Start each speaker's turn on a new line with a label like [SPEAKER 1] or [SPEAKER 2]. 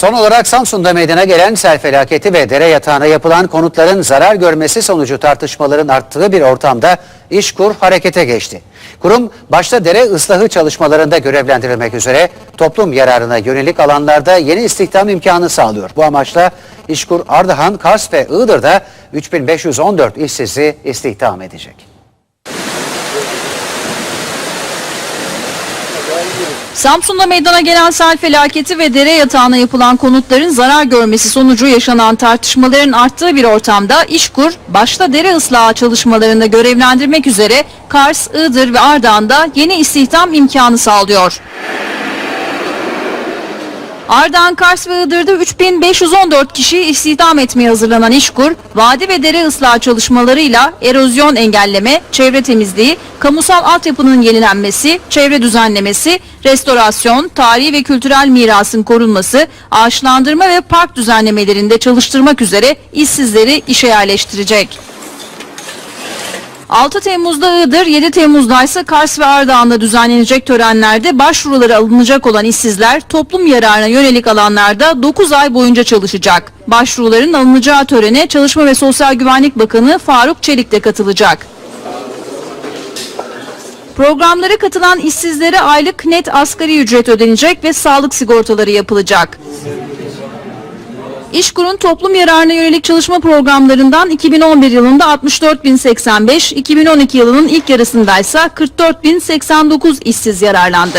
[SPEAKER 1] Son olarak Samsun'da meydana gelen sel felaketi ve dere yatağına yapılan konutların zarar görmesi sonucu tartışmaların arttığı bir ortamda İşkur harekete geçti. Kurum başta dere ıslahı çalışmalarında görevlendirilmek üzere toplum yararına yönelik alanlarda yeni istihdam imkanı sağlıyor. Bu amaçla İşkur Ardahan, Kars ve Iğdır'da 3514 işsizi istihdam edecek.
[SPEAKER 2] Samsun'da meydana gelen sel felaketi ve dere yatağına yapılan konutların zarar görmesi sonucu yaşanan tartışmaların arttığı bir ortamda İşkur, başta dere ıslahı çalışmalarında görevlendirmek üzere Kars, Iğdır ve Ardahan'da yeni istihdam imkanı sağlıyor. Ardahan, Kars ve Iğdır'da 3514 kişi istihdam etmeye hazırlanan İşkur, vadi ve dere ıslahı çalışmalarıyla erozyon engelleme, çevre temizliği, kamusal altyapının yenilenmesi, çevre düzenlemesi, restorasyon, tarihi ve kültürel mirasın korunması, ağaçlandırma ve park düzenlemelerinde çalıştırmak üzere işsizleri işe yerleştirecek. 6 Temmuz'da Iğdır, 7 Temmuz'da ise Kars ve Ardahan'da düzenlenecek törenlerde başvuruları alınacak olan işsizler toplum yararına yönelik alanlarda 9 ay boyunca çalışacak. Başvuruların alınacağı törene Çalışma ve Sosyal Güvenlik Bakanı Faruk Çelik de katılacak. Programlara katılan işsizlere aylık net asgari ücret ödenecek ve sağlık sigortaları yapılacak. İşkur'un toplum yararına yönelik çalışma programlarından 2011 yılında 64.085, 2012 yılının ilk yarısındaysa 44.089 işsiz yararlandı.